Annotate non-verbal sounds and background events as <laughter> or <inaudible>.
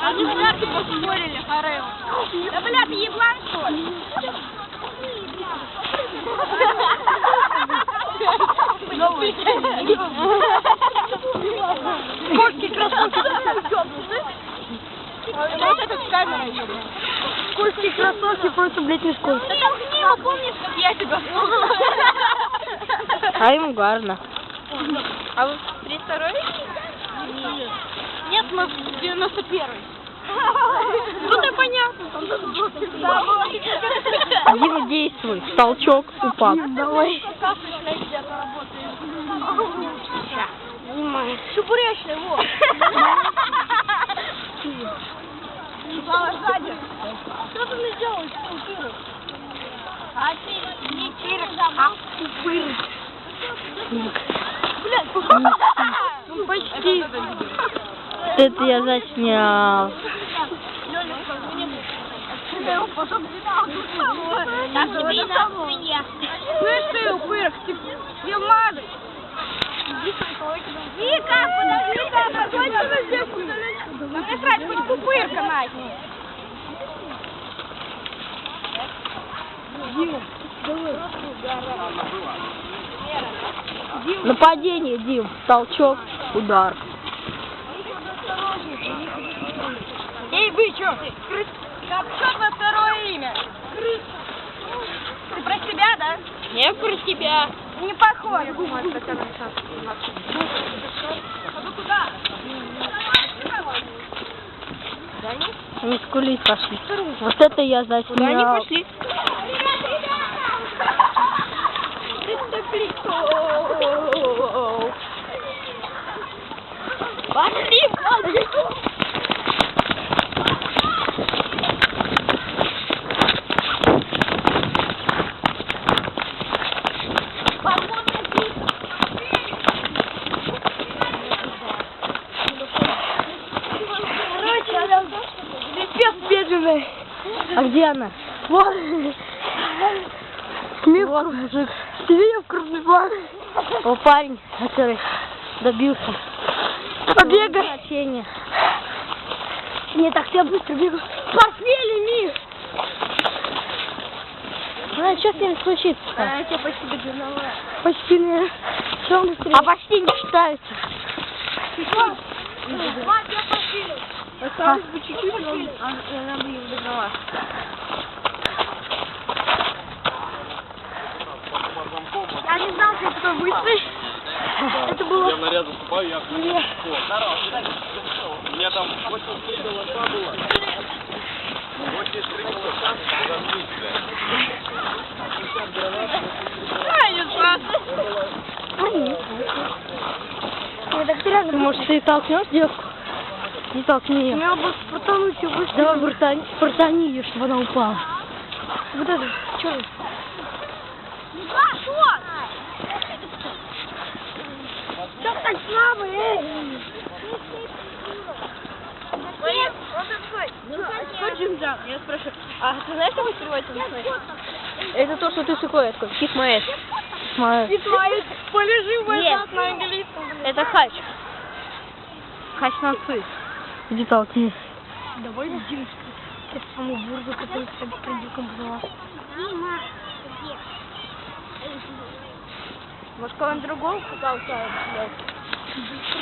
А мы с Маркой поспорили, Харел. Да, бля, ты еблан, что ли? Кошки, кроссовки, Вот это с камерой кроссовки просто, блядь, не сколько. Ты толкни его, помнишь, как я тебя А ему гарно. А вы 32 Нет. Мы 91-й. <laughs> Ну, это понятно. Дима, действуй. Толчок, упал. Давай. Чебуречный, вот. Слава сзади. Что ты мне делаешь, купиры? А ты не чирик, а купыры. Блядь, <laughs> ну почти. Это я заснял. На. Слышь ты, упырок, тебе мазать. Вика, мне срать, хоть пупырка, Надь. Нападение, Дим. Толчок, удар. Эй, вы чё? Что твое второе имя? Ты про себя, да? Я про тебя. Не похож. А вы куда? Они скулить пошли. Вот это я заснял. Пошли, пошли. Короче, она бедный. А где она? Вот. Вот мужик. Ты видел крупный план? О, парень, который добился. Побегай. Значения. Не, так я быстро бегу. Пошли, Миш! Ну, что с ним случится? я тебя почти догнала. Почти не. Что он быстрее? А почти не считается. Мать, я пошли. Осталось бы чуть-чуть, она бы не догнала. Я не знал, что я такой быстрый. Это было... Я в наряд заступаю, я Здорово, У меня там 83 голоса было. 83 голоса, подожди, А, не страшно. Я так реально... Может, ты толкнешь девку? Не толкни ее. Меня бы спортануть и быстро. Давай спартани, спартани ее, чтобы она упала. Вот это, что? Что так слабый, эй? Что Джинджан? Я спрашиваю, а ты знаешь, как переводится на Это то, что ты сухой, такой, кисмаэс. Кисмаэс. Исмаил, полежи в Нет. этот на английском. блин. Это хач. Хач нации. Иди толкни. Давай Димочку. Это самый бургу, который с придюком была. Может, кого-нибудь другого блядь?